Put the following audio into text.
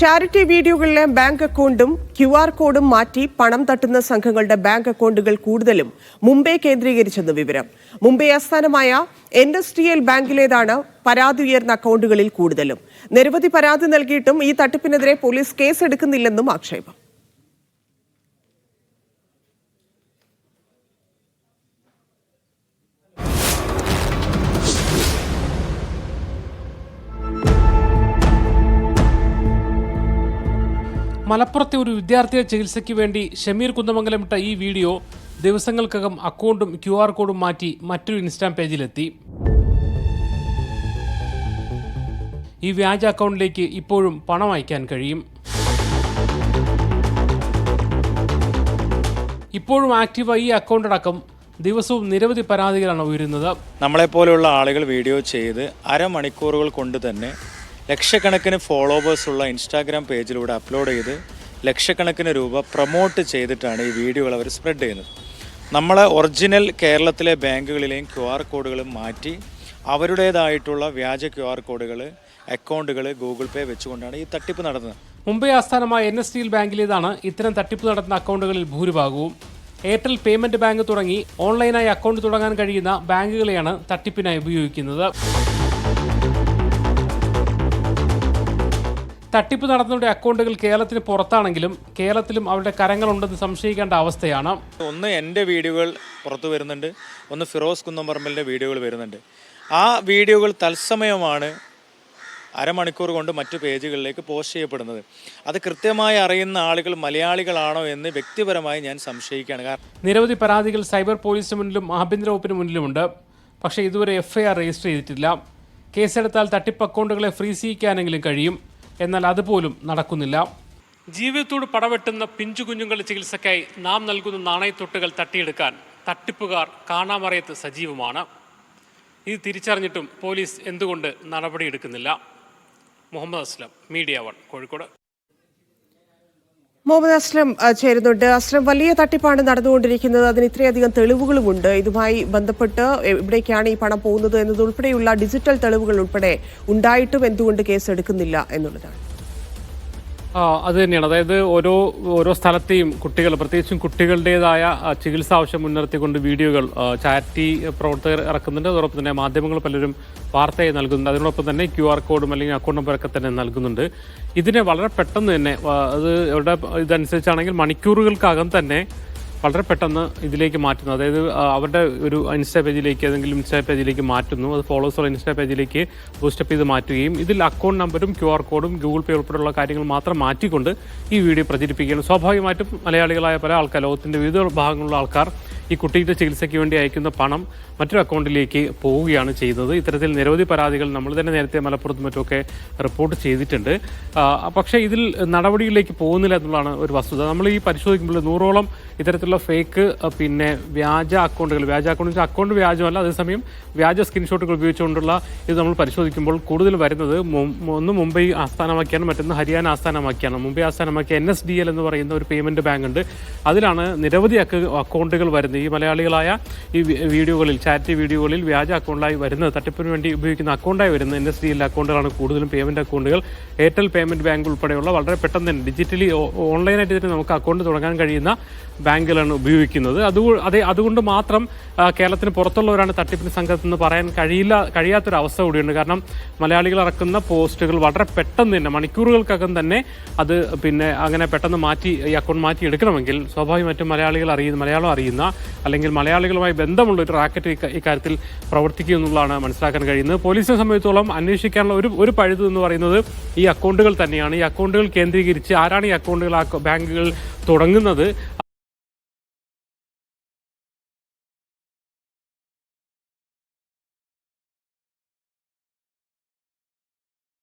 Charity വീഡിയോകളിലെ bank അക്കൗണ്ടും Q R കോഡും മാറ്റി പണം തട്ടുന്ന സംഘങ്ങളുടെ ബാങ്ക് അക്കൗണ്ടുകൾ കൂടുതലും മുംബൈ കേന്ദ്രീകരിച്ചെന്ന് വിവരം. മുംബൈ ആസ്ഥാനമായ എൻ എസ് ടി എൽ ബാങ്കിലേതാണ് പരാതി ഉയർന്ന അക്കൗണ്ടുകളിൽ കൂടുതലും. നിരവധി പരാതി നൽകിയിട്ടും ഈ തട്ടിപ്പിനെതിരെ പോലീസ് കേസെടുക്കുന്നില്ലെന്നും ആക്ഷേപം. മലപ്പുറത്തെ ഒരു വിദ്യാർത്ഥിയുടെ ചികിത്സയ്ക്ക് വേണ്ടി ഷമീർ കുന്നമംഗലം ഇട്ട ഈ വീഡിയോ ദിവസങ്ങൾക്കകം അക്കൗണ്ടും ക്യു ആർ കോഡും മാറ്റി മറ്റൊരു ഇൻസ്റ്റാം പേജിലെത്തി. ഈ വ്യാജ അക്കൗണ്ടിലേക്ക് ഇപ്പോഴും പണം അയക്കാൻ കഴിയും. ഇപ്പോഴും ആക്റ്റീവായി ഈ അക്കൗണ്ട് അടക്കം ദിവസവും നിരവധി പരാതികളാണ് ഉയരുന്നത്. നമ്മളെപ്പോലെയുള്ള ആളുകൾ വീഡിയോ ചെയ്ത് അരമണിക്കൂറുകൾ കൊണ്ട് തന്നെ ലക്ഷക്കണക്കിന് ഫോളോവേഴ്സ് ഉള്ള ഇൻസ്റ്റാഗ്രാം പേജിലൂടെ അപ്ലോഡ് ചെയ്ത് ലക്ഷക്കണക്കിന് രൂപ പ്രൊമോട്ട് ചെയ്തിട്ടാണ് ഈ വീഡിയോകൾ അവർ സ്പ്രെഡ് ചെയ്യുന്നത്. നമ്മളെ ഒറിജിനൽ കേരളത്തിലെ ബാങ്കുകളിലെയും ക്യു ആർ കോഡുകളും മാറ്റി അവരുടേതായിട്ടുള്ള വ്യാജ ക്യു ആർ കോഡുകൾ അക്കൗണ്ടുകൾ ഗൂഗിൾ പേ വെച്ചുകൊണ്ടാണ് ഈ തട്ടിപ്പ് നടന്നത്. മുംബൈ ആസ്ഥാനമായ എൻ എസ് ടി എൽ ബാങ്കിലേതാണ് ഇത്തരം തട്ടിപ്പ് നടത്തുന്ന അക്കൗണ്ടുകളിൽ ഭൂരിഭാഗവും. എയർടെൽ പേയ്മെന്റ് ബാങ്ക് തുടങ്ങി ഓൺലൈനായി അക്കൗണ്ട് തുടങ്ങാൻ കഴിയുന്ന ബാങ്കുകളെയാണ് തട്ടിപ്പിനായി ഉപയോഗിക്കുന്നത്. തട്ടിപ്പ് നടന്നവരുടെ അക്കൗണ്ടുകൾ കേരളത്തിന് പുറത്താണെങ്കിലും കേരളത്തിലും അവരുടെ കരങ്ങളുണ്ടെന്ന് സംശയിക്കേണ്ട അവസ്ഥയാണ്. ഒന്ന് എന്റെ വീഡിയോകൾ പുറത്തു വരുന്നുണ്ട്. ഒന്ന് ഫിറോസ് കുന്നംപറമ്പലിന്റെ വീഡിയോകൾ വരുന്നുണ്ട്. ആ വീഡിയോകൾ തത്സമയമാണ് അരമണിക്കൂർ കൊണ്ട് മറ്റു പേജുകളിലേക്ക് പോസ്റ്റ് ചെയ്യപ്പെടുന്നത്. അത് കൃത്യമായി അറിയുന്ന ആളുകൾ മലയാളികളാണോ എന്ന് വ്യക്തിപരമായി ഞാൻ സംശയിക്കുകയാണ്. കാരണം നിരവധി പരാതികൾ സൈബർ പോലീസിന് മുന്നിലും ആഭ്യന്തര വകുപ്പിന് മുന്നിലുമുണ്ട്. പക്ഷേ ഇതുവരെ എഫ്ഐആർ രജിസ്റ്റർ ചെയ്തിട്ടില്ല. കേസെടുത്താൽ തട്ടിപ്പ് അക്കൗണ്ടുകളെ ഫ്രീസ് ചെയ്യിക്കാനെങ്കിലും കഴിയും. എന്നാൽ അതുപോലും നടക്കുന്നില്ല. ജീവിതത്തോട് പടവെട്ടുന്ന പിഞ്ചു കുഞ്ഞുങ്ങളുടെ ചികിത്സയ്ക്കായി നാം നൽകുന്ന നാണയത്തൊട്ടുകൾ തട്ടിയെടുക്കാൻ തട്ടിപ്പുകാർ കാണാമറയത്ത് സജീവമാണ്. ഇത് തിരിച്ചറിഞ്ഞിട്ടും പോലീസ് എന്തുകൊണ്ട് നടപടിയെടുക്കുന്നില്ല. Muhammad Aslam media one Kozhikode. Muhammad Aslam ചേരുന്നുണ്ട്. അസ്ലം വലിയ തട്ടിപ്പാണ് നടന്നുകൊണ്ടിരിക്കുന്നത്. അതിന് ഇത്രയധികം തെളിവുകളുമുണ്ട്. ഇതുമായി ബന്ധപ്പെട്ട് എവിടേക്കാണ് ഈ പണം പോകുന്നത് എന്നതുൾപ്പെടെയുള്ള ഡിജിറ്റൽ തെളിവുകൾ ഉൾപ്പെടെ ഉണ്ടായിട്ടും എന്തുകൊണ്ട് കേസ് എടുക്കുന്നില്ല എന്നുള്ളതാണ്. അത് തന്നെയാണ്. അതായത് ഓരോ ഓരോ സ്ഥലത്തെയും കുട്ടികൾ പ്രത്യേകിച്ചും കുട്ടികളുടേതായ ചികിത്സാ ആവശ്യം മുൻനിർത്തിക്കൊണ്ട് വീഡിയോകൾ ചാരിറ്റി പ്രവർത്തകർ ഇറക്കുന്നുണ്ട്. അതോടൊപ്പം തന്നെ മാധ്യമങ്ങൾ പലരും വാർത്തയായി നൽകുന്നുണ്ട്. അതിനോടൊപ്പം തന്നെ ക്യു ആർ കോഡും അല്ലെങ്കിൽ അക്കൗണ്ട് നമ്പറൊക്കെ തന്നെ നൽകുന്നുണ്ട്. ഇതിനെ വളരെ പെട്ടെന്ന് തന്നെ അത് ഇവിടെ ഇതനുസരിച്ചാണെങ്കിൽ മണിക്കൂറുകൾക്കകം തന്നെ വളരെ പെട്ടെന്ന് ഇതിലേക്ക് മാറ്റുന്നു. അതായത് അവരുടെ ഒരു ഇൻസ്റ്റാ പേജിലേക്ക് ഏതെങ്കിലും ഇൻസ്റ്റാ പേജിലേക്ക് മാറ്റുന്നു. അത് ഫോളോവേഴ്സുള്ള ഇൻസ്റ്റാ പേജിലേക്ക് ബൂസ്റ്റപ്പ് ചെയ്ത് മാറ്റുകയും ഇതിൽ അക്കൗണ്ട് നമ്പറും ക്യു ആർ കോഡും ഗൂഗിൾ പേ ഉൾപ്പെടെയുള്ള കാര്യങ്ങൾ മാത്രം മാറ്റിക്കൊണ്ട് ഈ വീഡിയോ പ്രചരിപ്പിക്കുകയാണ്. സ്വാഭാവികമായിട്ടും മലയാളികളായ പല ആൾക്കാർ ലോകത്തിന്റെ വിവിധ ഭാഗങ്ങളിലുള്ള ആൾക്കാർ ഈ കുട്ടിയുടെ ചികിത്സയ്ക്ക് വേണ്ടി അയക്കുന്ന പണം മറ്റൊരു അക്കൗണ്ടിലേക്ക് പോവുകയാണ് ചെയ്തത്. ഇത്തരത്തിൽ നിരവധി പരാതികൾ നമ്മൾ തന്നെ നേരത്തെ മലപ്പുറത്തും മറ്റുമൊക്കെ റിപ്പോർട്ട് ചെയ്തിട്ടുണ്ട്. പക്ഷേ ഇതിൽ നടപടികളിലേക്ക് പോകുന്നില്ല എന്നുള്ളതാണ് ഒരു വസ്തുത. നമ്മൾ ഈ പരിശോധിക്കുമ്പോൾ നൂറോളം ഇത്തരത്തിലുള്ള ഫേക്ക് പിന്നെ വ്യാജ അക്കൗണ്ടുകൾ വ്യാജ അക്കൗണ്ട് അക്കൗണ്ട് വ്യാജമല്ല അതേസമയം വ്യാജ സ്ക്രീൻഷോട്ടുകൾ ഉപയോഗിച്ചുകൊണ്ടുള്ള ഇത് നമ്മൾ പരിശോധിക്കുമ്പോൾ കൂടുതൽ വരുന്നത് ഒന്ന് മുംബൈ ആസ്ഥാനമാക്കിയാണ് മറ്റൊന്ന് ഹരിയാന ആസ്ഥാനമാക്കിയാണ്. മുംബൈ ആസ്ഥാനമാക്കിയ എൻ എസ് ഡി എൽ എന്ന് പറയുന്ന ഒരു പേയ്മെന്റ് ബാങ്ക് ഉണ്ട് അതിലാണ് നിരവധി അക്കൗണ്ടുകൾ വരുന്നത്. ഈ മലയാളികളായ ഈ വീഡിയോകളിൽ ചാറ്റ് വീഡിയോകളിൽ വ്യാജ അക്കൗണ്ടായി വരുന്നത് തട്ടിപ്പിന് വേണ്ടി ഉപയോഗിക്കുന്ന അക്കൗണ്ടായി വരുന്നത് എൻ എസ് ഡി എൽ അക്കൗണ്ടുകളാണ് കൂടുതലും പേയ്മെന്റ് അക്കൗണ്ടുകൾ. എയർടെൽ പേയ്മെന്റ് ബാങ്ക് ഉൾപ്പെടെയുള്ള വളരെ പെട്ടെന്ന് തന്നെ ഡിജിറ്റലി ഓൺലൈനായിട്ട് തന്നെ നമുക്ക് അക്കൗണ്ട് തുടങ്ങാൻ കഴിയുന്ന ബാങ്കുകളാണ് ഉപയോഗിക്കുന്നത്. അത് അതെ അതുകൊണ്ട് മാത്രം കേരളത്തിന് പുറത്തുള്ളവരാണ് തട്ടിപ്പിന് സംഘത്തു നിന്ന് പറയാൻ കഴിയില്ല കഴിയാത്തൊരവസ്ഥ കൂടിയുണ്ട്. കാരണം മലയാളികൾ ഇറക്കുന്ന പോസ്റ്റുകൾ വളരെ പെട്ടെന്ന് തന്നെ മണിക്കൂറുകൾക്കകം തന്നെ അത് പിന്നെ അങ്ങനെ പെട്ടെന്ന് മാറ്റി ഈ അക്കൗണ്ട് മാറ്റി എടുക്കണമെങ്കിൽ സ്വാഭാവികമായിട്ടും മലയാളികൾ അറിയുന്ന മലയാളം അറിയുന്ന അല്ലെങ്കിൽ മലയാളികളുമായി ബന്ധമുള്ള ഒരു റാക്കറ്റ് ഇക്ക- ഇക്കാര്യത്തിൽ പ്രവർത്തിക്കും എന്നുള്ളതാണ് മനസ്സിലാക്കാൻ കഴിയുന്നത്. പോലീസിനെ സംബന്ധിച്ചോളം അന്വേഷിക്കാനുള്ള ഒരു ഒരു പഴുത് എന്ന് പറയുന്നത് ഈ അക്കൗണ്ടുകൾ തന്നെയാണ്. ഈ അക്കൗണ്ടുകൾ കേന്ദ്രീകരിച്ച് ആരാണ് ഈ അക്കൗണ്ടുകൾ ബാങ്കുകൾ തുടങ്ങുന്നത്?